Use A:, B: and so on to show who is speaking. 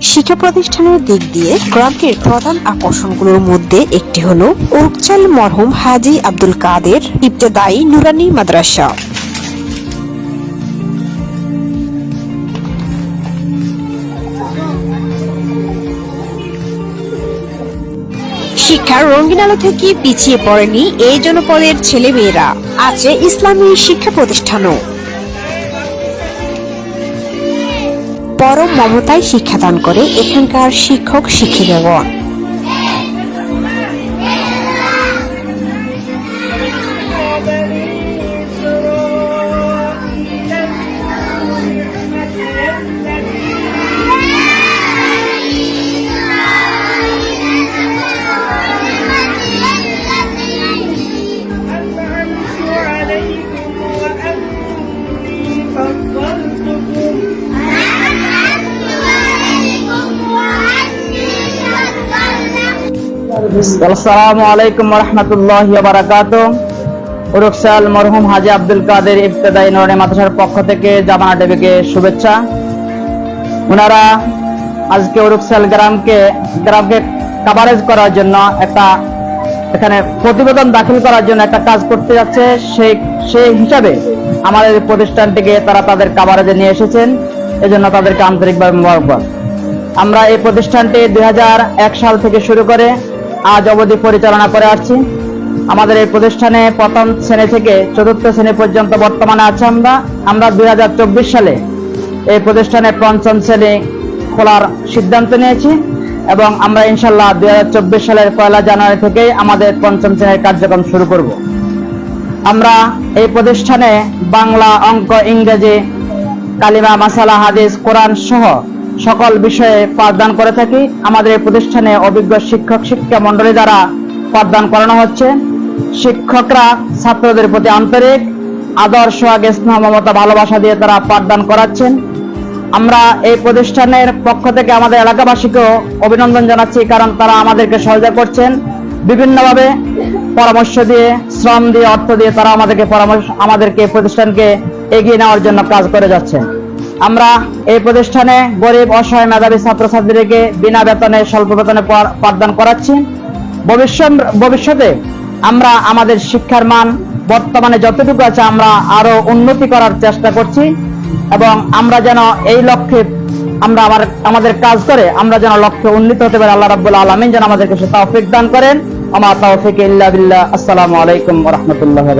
A: শিক্ষা প্রতিষ্ঠানের দিক দিয়ে গ্রামটির প্রধান আকর্ষণগুলোর মধ্যে একটি হল উরকচাল মরহুম হাজি আব্দুল কাদের ইবতেদায়ী নুরানি মাদ্রাসা। শিক্ষার রঙিন আলো থেকে পিছিয়ে পড়েনি এই জনপদের ছেলেমেয়েরা। আছে ইসলামী শিক্ষা প্রতিষ্ঠানও। পরম মমতায় শিক্ষাদান করে এখানকার শিক্ষক শিক্ষিকাগণ
B: আসসালামু আলাইকুম রহমতুল্লাহ বারাকাত উরুকসাল মরহুম হাজি আব্দুল কাদের ইবতেদায়ী নরনে মাদ্রাসার পক্ষ থেকে জামানা টেবিকে শুভেচ্ছা। ওনারা আজকে উরুকসাল গ্রামকে গ্রামকে কাভারেজ করার জন্য একটা, এখানে প্রতিবেদন দাখিল করার জন্য একটা কাজ করতে যাচ্ছে। সেই সেই হিসাবে আমাদের প্রতিষ্ঠানটিকে তারা তাদের কাভারেজে নিয়ে এসেছেন। এজন্য তাদেরকে আন্তরিকভাবে মোবারকবাদ। আমরা এই প্রতিষ্ঠানটি দু হাজার এক সাল থেকে শুরু করে আজ অবধি পরিচালনা করে আসছি। আমাদের এই প্রতিষ্ঠানে প্রথম শ্রেণি থেকে চতুর্থ শ্রেণি পর্যন্ত বর্তমানে আছে আমরা। আমরা দুই হাজার চব্বিশ সালে এই প্রতিষ্ঠানে পঞ্চম শ্রেণি খোলার সিদ্ধান্ত নিয়েছি এবং আমরা ইনশাল্লাহ দুই হাজার চব্বিশ সালের পয়লা জানুয়ারি থেকেই আমাদের পঞ্চম শ্রেণির কার্যক্রম শুরু করব। আমরা এই প্রতিষ্ঠানে বাংলা অঙ্ক, ইংরেজি, কালিমা, মাসালা, হাদিস, কোরআন সহ সকল বিষয়ে পাঠদান করে থাকি। আমাদের এই প্রতিষ্ঠানে অভিজ্ঞ শিক্ষক শিক্ষা মন্ডলী দ্বারা পাঠদান করানো হচ্ছে। শিক্ষকরা ছাত্রদের প্রতি আন্তরিক আদর্শ আগে স্নেহ মমতা, ভালোবাসা দিয়ে তারা পাঠদান করাচ্ছেন। আমরা এই প্রতিষ্ঠানের পক্ষ থেকে আমাদের এলাকাবাসীকেও অভিনন্দন জানাচ্ছি, কারণ তারা আমাদেরকে সহযোগিতা করছেন। বিভিন্নভাবে পরামর্শ দিয়ে, শ্রম দিয়ে, অর্থ দিয়ে তারা আমাদেরকে পরামর্শ আমাদেরকে প্রতিষ্ঠানকে এগিয়ে নেওয়ার জন্য কাজ করে যাচ্ছেন। আমরা এই প্রতিষ্ঠানে গরিব, অসহায় মেধাবী ছাত্রছাত্রীদেরকে বিনা বেতনে, স্বল্প বেতনে পাঠদান করাচ্ছি। ভবিষ্যৎ ভবিষ্যতে আমরা আমাদের শিক্ষার মান বর্তমানে যতটুকু আছে আমরা আরও উন্নতি করার চেষ্টা করছি এবং আমরা যেন এই লক্ষ্যে আমরা আমার, আমাদের কাজ করে আমরা যেন লক্ষ্যে উন্নীত হতে পারি। আল্লাহ রাব্বুল আলামিন যেন আমাদেরকে সে তৌফিক দান করেন। আমার তৌফিক ইল্লা বিল্লাহ। আসসালামু আলাইকুম রাহমাতুল্লাহি